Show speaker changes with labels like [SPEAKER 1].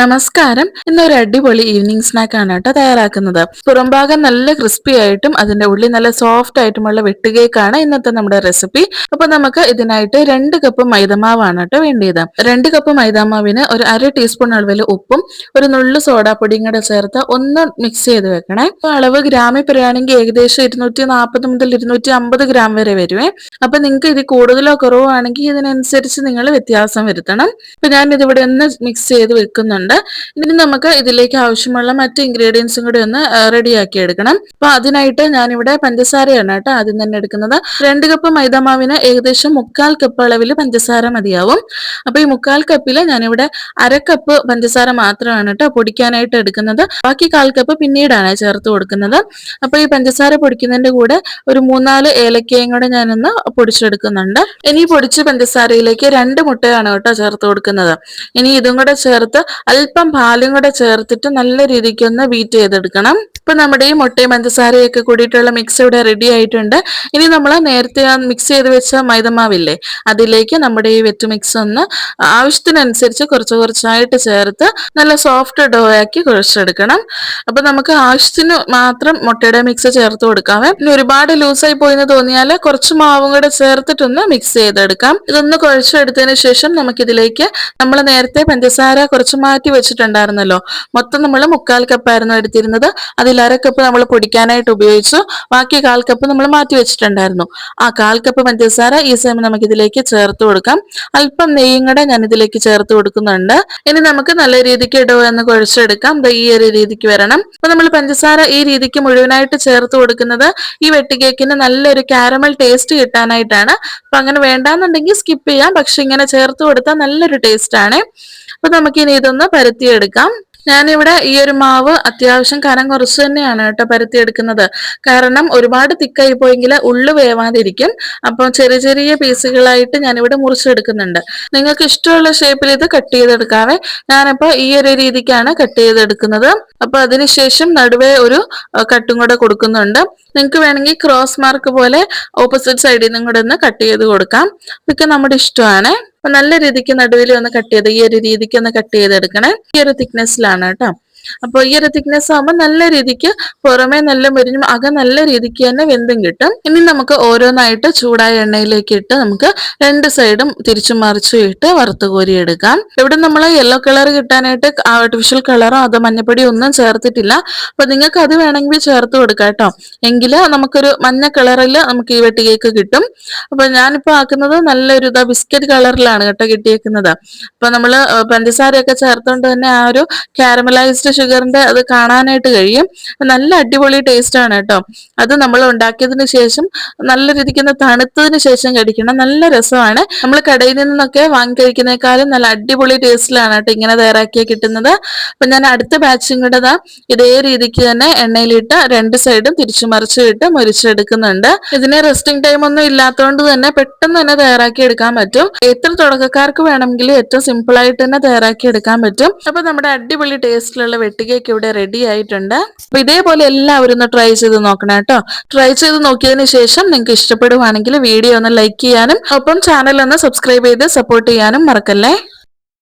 [SPEAKER 1] നമസ്കാരം. ഇന്നൊരു അടിപൊളി ഈവനിങ് സ്നാക്ക് ആണ് കേട്ടോ തയ്യാറാക്കുന്നത്. പുറംഭാഗം നല്ല ക്രിസ്പി ആയിട്ടും അതിന്റെ ഉള്ളിൽ നല്ല സോഫ്റ്റ് ആയിട്ടുമുള്ള വെട്ടുകേക്കാണ് ഇന്നത്തെ നമ്മുടെ റെസിപ്പി അപ്പൊ നമുക്ക് ഇതിനായിട്ട് രണ്ട് കപ്പ് മൈദമാവാണ് കേട്ടോ വേണ്ടിയത്. രണ്ട് കപ്പ് മൈദാമാവിന് ഒരു അര ടീസ്പൂൺ അളവിൽ ഉപ്പും ഒരു നുള്ളു സോഡാപ്പൊടിയും കൂടെ ചേർത്ത് ഒന്ന് മിക്സ് ചെയ്ത് വെക്കണേ. അപ്പൊ അളവ് ഗ്രാമിൽ പറയുകയാണെങ്കിൽ ഏകദേശം ഇരുന്നൂറ്റി നാൽപ്പത് മുതൽ ഇരുന്നൂറ്റി അമ്പത് ഗ്രാം വരെ വരുവേ. അപ്പൊ നിങ്ങൾക്ക് ഇത് കൂടുതലോ കുറവോ ആണെങ്കിൽ ഇതിനനുസരിച്ച് നിങ്ങൾ വ്യത്യാസം വരുത്തണം. അപ്പൊ ഞാൻ ഇതിവിടെ ഒന്ന് മിക്സ് ചെയ്ത് വെക്കുന്നുണ്ട്. ഉണ്ട് ഇനി നമുക്ക് ഇതിലേക്ക് ആവശ്യമുള്ള മറ്റ് ഇൻഗ്രീഡിയൻസും കൂടി ഒന്ന് റെഡിയാക്കി എടുക്കണം. അപ്പൊ അതിനായിട്ട് ഞാനിവിടെ പഞ്ചസാരയാണ് കേട്ടോ ആദ്യം തന്നെ എടുക്കുന്നത്. രണ്ട് കപ്പ് മൈദമാവിന് ഏകദേശം മുക്കാൽ കപ്പ് അളവിൽ പഞ്ചസാര മതിയാവും. അപ്പൊ ഈ മുക്കാൽ കപ്പിൽ ഞാനിവിടെ അരക്കപ്പ് കപ്പ് പഞ്ചസാര മാത്രമാണ് കേട്ടോ പൊടിക്കാനായിട്ട് എടുക്കുന്നത്. ബാക്കി കാൽ കപ്പ് പിന്നീടാണ് ചേർത്ത് കൊടുക്കുന്നത്. അപ്പൊ ഈ പഞ്ചസാര പൊടിക്കുന്നതിന്റെ കൂടെ ഒരു മൂന്നാൽ ഏലക്കയും കൂടെ ഞാനൊന്ന് പൊടിച്ചെടുക്കുന്നുണ്ട്. ഇനി പൊടിച്ച് പഞ്ചസാരയിലേക്ക് രണ്ട് മുട്ടയാണ് കേട്ടോ ചേർത്ത് കൊടുക്കുന്നത്. ഇനി ഇതും കൂടെ ചേർത്ത് അല്പം പാലും കൂടെ ചേർത്തിട്ട് നല്ല രീതിക്ക് ഒന്ന് ബീറ്റ് ചെയ്തെടുക്കണം. ഇപ്പൊ നമ്മുടെ ഈ മുട്ടയും പഞ്ചസാരയൊക്കെ കൂടിയിട്ടുള്ള മിക്സ് ഇവിടെ റെഡി ആയിട്ടുണ്ട്. ഇനി നമ്മൾ നേരത്തെ മിക്സ് ചെയ്ത് വെച്ച മൈദമാവില്ലേ അതിലേക്ക് നമ്മുടെ ഈ വെറ്റ് മിക്സ് ഒന്ന് ആവശ്യത്തിനനുസരിച്ച് കുറച്ച് കുറച്ചായിട്ട് ചേർത്ത് നല്ല സോഫ്റ്റ് ഡോ ആക്കി കുഴച്ചെടുക്കണം. അപ്പൊ നമുക്ക് ആവശ്യത്തിന് മാത്രം മുട്ടയുടെ മിക്സ് ചേർത്ത് കൊടുക്കാവേ. ഇനി ഒരുപാട് ലൂസായി പോയെന്ന് തോന്നിയാൽ കുറച്ച് മാവും കൂടെ ചേർത്തിട്ടൊന്ന് മിക്സ് ചെയ്തെടുക്കാം. ഇതൊന്ന് കുഴച്ചെടുത്തതിന് ശേഷം നമുക്കിതിലേക്ക് നമ്മൾ നേരത്തെ പഞ്ചസാര കുറച്ച് മാറ്റി വെച്ചിട്ടുണ്ടായിരുന്നല്ലോ. മൊത്തം നമ്മൾ മുക്കാൽ കപ്പായിരുന്നു എടുത്തിരുന്നത്. അതിൽ അര കപ്പ് നമ്മൾ പൊടിക്കാനായിട്ട് ഉപയോഗിച്ചു. ബാക്കി കാൽ കപ്പ് നമ്മൾ മാറ്റി വെച്ചിട്ടുണ്ടായിരുന്നു. ആ കാൽ കപ്പ് പഞ്ചസാര ഈ സമയം നമുക്ക് ഇതിലേക്ക് ചേർത്ത് കൊടുക്കാം. അല്പം നെയ്യും കൂടെ ഞാൻ ഇതിലേക്ക് ചേർത്ത് കൊടുക്കുന്നുണ്ട്. ഇനി നമുക്ക് നല്ല രീതിക്ക് ഇടവ് എന്ന് കുഴച്ചെടുക്കാം. ഈ ഒരു രീതിക്ക് വരണം. അപ്പൊ നമ്മൾ പഞ്ചസാര ഈ രീതിക്ക് മുഴുവനായിട്ട് ചേർത്ത് കൊടുക്കുന്നത് ഈ വെട്ടിക്കേക്കിന് നല്ലൊരു കാരമൽ ടേസ്റ്റ് കിട്ടാനായിട്ടാണ്. അപ്പൊ അങ്ങനെ വേണ്ടാന്നുണ്ടെങ്കിൽ സ്കിപ്പ് ചെയ്യാം. പക്ഷെ ഇങ്ങനെ ചേർത്ത് കൊടുത്താൽ നല്ലൊരു ടേസ്റ്റ് ആണ്. അപ്പൊ നമുക്കിനി ഇതൊന്ന് പരത്തിയെടുക്കാം. ഞാനിവിടെ ഈ ഒരു മാവ് അത്യാവശ്യം കനം കുറച്ച് തന്നെയാണ് കേട്ടോ പരത്തിയെടുക്കുന്നത്. കാരണം ഒരുപാട് തിക്കായി പോയെങ്കിൽ ഉള്ളു വേവാതിരിക്കും. അപ്പോൾ ചെറിയ ചെറിയ പീസുകളായിട്ട് ഞാനിവിടെ മുറിച്ചെടുക്കുന്നുണ്ട്. നിങ്ങൾക്ക് ഇഷ്ടമുള്ള ഷേപ്പിൽ ഇത് കട്ട് ചെയ്തെടുക്കാവേ. ഞാനിപ്പോ ഈ ഒരു രീതിക്കാണ് കട്ട് ചെയ്തെടുക്കുന്നത്. അപ്പൊ അതിനുശേഷം നടുവേ ഒരു കട്ടും കൂടെ കൊടുക്കുന്നുണ്ട്. നിങ്ങൾക്ക് വേണമെങ്കിൽ ക്രോസ് മാർക്ക് പോലെ ഓപ്പോസിറ്റ് സൈഡിൽ നിന്നും കൂടെ ഒന്ന് കട്ട് ചെയ്ത് കൊടുക്കാം. ഇതൊക്കെ നമ്മുടെ ഇഷ്ടമാണ്. അപ്പൊ നല്ല രീതിക്ക് നടുവിൽ ഒന്ന് കട്ട് ചെയ്ത് ഈ ഒരു രീതിക്ക് ഒന്ന് കട്ട് ചെയ്തെടുക്കണേ. ഈ ഒരു തിക്നെസ്സിലാണ് കേട്ടോ. അപ്പോൾ ഈ ഒരു തിക്നെസ് ആകുമ്പോൾ നല്ല രീതിക്ക് പുറമേ നല്ല മുരിഞ്ഞ് അകം നല്ല രീതിക്ക് തന്നെ വെന്തും കിട്ടും. ഇനി നമുക്ക് ഓരോന്നായിട്ട് ചൂടായ എണ്ണയിലേക്ക് ഇട്ട് നമുക്ക് രണ്ട് സൈഡും തിരിച്ചു മറിച്ചും ഇട്ട് വറുത്ത് കോരിയെടുക്കാം ഇവിടെ നമ്മൾ യെല്ലോ കളർ കിട്ടാനായിട്ട് ആർട്ടിഫിഷ്യൽ കളറോ അതോ മഞ്ഞപ്പൊടിയോ ഒന്നും ചേർത്തിട്ടില്ല. അപ്പൊ നിങ്ങൾക്ക് അത് വേണമെങ്കിൽ ചേർത്ത് കൊടുക്കാം കേട്ടോ. എങ്കിൽ നമുക്കൊരു മഞ്ഞ കളറിൽ നമുക്ക് ഈ വെട്ടി കേക്ക് കിട്ടും. അപ്പൊ ഞാനിപ്പോ ആക്കുന്നത് നല്ലൊരു ഇതാ ബിസ്ക്കറ്റ് കളറിലാണ് കേട്ടോ കിട്ടിയേക്കുന്നത്. അപ്പൊ നമ്മൾ പഞ്ചസാരയൊക്കെ ചേർത്തുകൊണ്ട് തന്നെ ആ ഒരു കാരമലൈസ്ഡ് ഷുഗറിന്റെ അത് കാണാനായിട്ട് കഴിയും. നല്ല അടിപൊളി ടേസ്റ്റ് ആണ് കേട്ടോ. അത് നമ്മൾ ഉണ്ടാക്കിയതിന് ശേഷം നല്ല രീതിക്ക് തണുത്തതിന് ശേഷം കഴിക്കണം. നല്ല രസമാണ്. നമ്മൾ കടയിൽ നിന്നൊക്കെ വാങ്ങി കഴിക്കുന്നേക്കാളും നല്ല അടിപൊളി ടേസ്റ്റിലാണ് കേട്ടോ ഇങ്ങനെ തയ്യാറാക്കിയ കിട്ടുന്നത്. അപ്പൊ ഞാൻ അടുത്ത ബാച്ചും കൂടെ ഇതേ രീതിക്ക് തന്നെ എണ്ണയിലിട്ട് രണ്ട് സൈഡും തിരിച്ചു മറിച്ചിട്ട് മുരിച്ചെടുക്കുന്നുണ്ട്. ഇതിന് റെസ്റ്റിംഗ് ടൈം ഒന്നും ഇല്ലാത്തതുകൊണ്ട് തന്നെ പെട്ടെന്ന് തന്നെ തയ്യാറാക്കി എടുക്കാൻ പറ്റും. എത്ര തുടക്കക്കാർക്ക് വേണമെങ്കിലും ഏറ്റവും സിമ്പിൾ ആയിട്ട് തന്നെ തയ്യാറാക്കി എടുക്കാൻ പറ്റും. അപ്പൊ നമ്മുടെ അടിപൊളി ടേസ്റ്റിലുള്ള വെട്ടുകേക്ക് ഇവിടെ റെഡി ആയിട്ടുണ്ട്. അപ്പൊ ഇതേപോലെ എല്ലാവരും ഒന്ന് ട്രൈ ചെയ്ത് നോക്കണം കേട്ടോ. ട്രൈ ചെയ്ത് നോക്കിയതിന് ശേഷം നിങ്ങൾക്ക് ഇഷ്ടപ്പെടുവാണെങ്കിൽ വീഡിയോ ഒന്ന് ലൈക്ക് ചെയ്യാനും ഒപ്പം ചാനൽ ഒന്ന് സബ്സ്ക്രൈബ് ചെയ്ത് സപ്പോർട്ട് ചെയ്യാനും മറക്കല്ലേ?